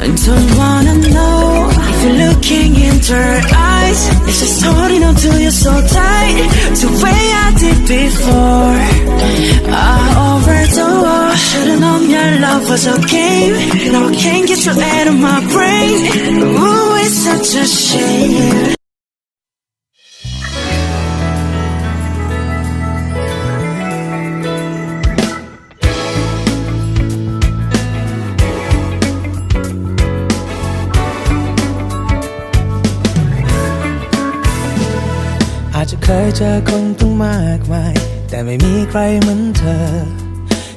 I don't wanna know if you're looking into her eyes. It's just holding on to you so tight, the way I did before. I overdosed. Should've known your love was a game. Now I can't get you out of my brain. Ooh, จะเคยเจอคนตั้งมากมาย แต่ไม่มีใครเหมือนเธอ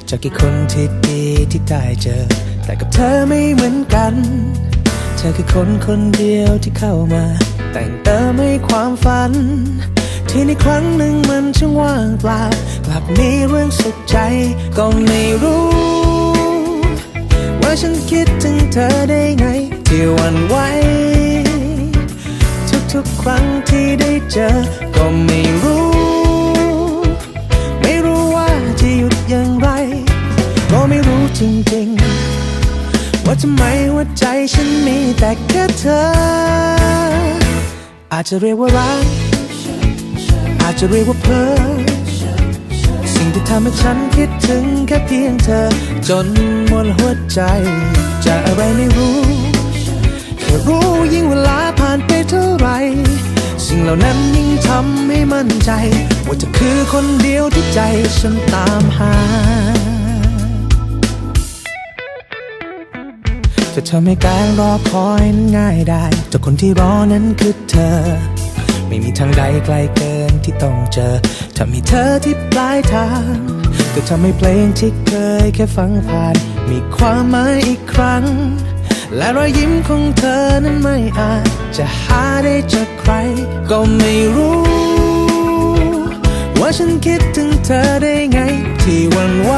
จากกี่คนที่ดีที่ได้เจอ แต่กับเธอไม่เหมือนกัน เธอคือคนคนเดียวที่เข้ามา แต่งเติมให้ความฝัน ที่ในครั้งหนึ่งมันช่างว่างเปล่ากลับมีเรื่องสุขใจก็ไม่รู้ ว่าฉันคิดถึงเธอได้ไง ที่วันไหว ทุกครั้งที่ได้เจอ ก็ไม่รู้ ไม่รู้ว่าจะหยุดอย่างไร ก็ไม่รู้จริงๆ ว่าทำไมหัวใจฉันมีแต่แค่เธอ อาจจะเรียกว่ารัก อาจจะเรียกว่าเพ้อสิ่งที่ทำให้ฉันคิดถึงแค่เพียงเธอ จนหมดหัวใจ จะอะไรไม่รู้แค่รู้ยิ่งเวลาผ่านไปเท่าไหร่ เหล่านั้นยิ่งทำให้มั่นใจ ว่าจะคือคนเดียวที่ใจฉันตามหาจะทำให้การรอคอยนั้นง่ายได้แต่คนที่รอนั้นคือเธอ ไม่มีทางใดไกลเกินที่ต้องเจอ ถ้ามีเธอที่ปลายทางก็ทำให้เพลงที่เคยแค่ฟังผ่าน มีความหมายอีกครั้ง และรอยยิ้มของเธอนั้นไม่อาจจะหาได้จากใคร ก็ไม่รู้ ว่าฉันคิดถึงเธอได้ไง ที่วันไหว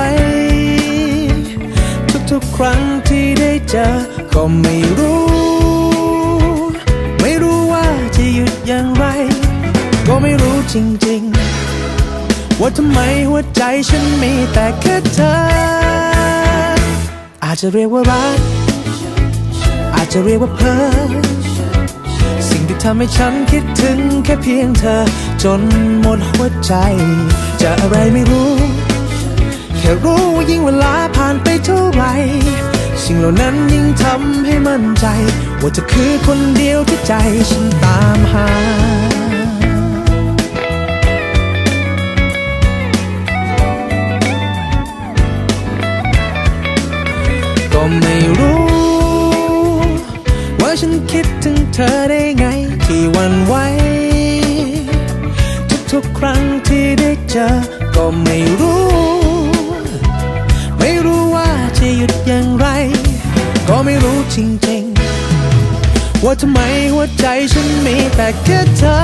ทุกๆครั้งที่ได้เจอ ก็ไม่รู้ ไม่รู้ว่าจะหยุดอย่างไร ก็ไม่รู้จริงๆ ว่าทำไมหัวใจฉันมีแต่แค่เธอ อาจจะเรียกว่ารัก อาจจะเรียกว่าเพ้อสิ่งที่ทำให้ฉันคิดถึงแค่เพียงเธอ จนหมดหัวใจ จะอะไรไม่รู้ แค่รู้ว่ายิ่งเวลาผ่านไปเท่าไหร่สิ่งเหล่านั้นยิ่งทำให้มั่นใจ ว่าจะคือคนเดียวที่ใจฉันตามหา เธอได้ไงที่หวันไหวทุกๆครั้งที่ได้เจอ ก็ไม่รู้ ไม่รู้ว่าจะหยุดอย่างไร ก็ไม่รู้จริงๆ ว่าทำไมหัวใจฉันมีแต่แค่เธอ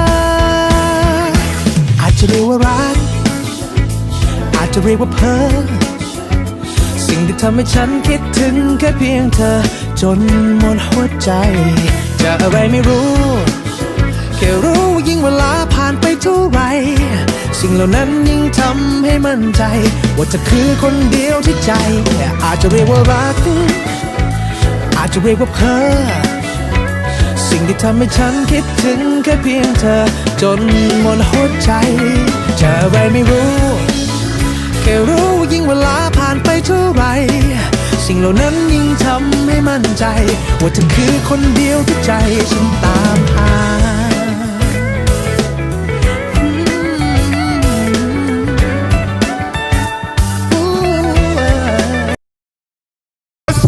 อาจจะเรียกว่ารัก อาจจะเรียกว่าเพ้อสิ่งที่ทำให้ฉันคิดถึงแค่เพียงเธอ จนหมดหัวใจ จะอะไรไม่รู้ แค่รู้ว่ายิ่งเวลาผ่านไปเท่าไร สิ่งเหล่านั้นยิ่งทำให้มั่นใจ ว่าจะคือคนเดียวที่ใจ อาจจะเรียกว่ารัก อาจจะเรียกว่าเพ้อสิ่งที่ทำให้ฉันคิดถึงแค่เพียงเธอ จนหมดหัวใจจะอะไรไม่รู้ แค่รู้ว่ายิ่งเวลาผ่านไปเท่าไร สิ่งเหล่านั้นยิ่งทำให้มั่นใจ ว่าเธอคือคนเดียวที่ใจฉันตามหา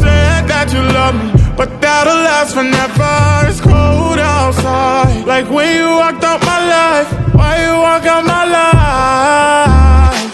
said that you love me, but that'll last forever. It's cold outside. Like when you walked out my life, why you walk out my life?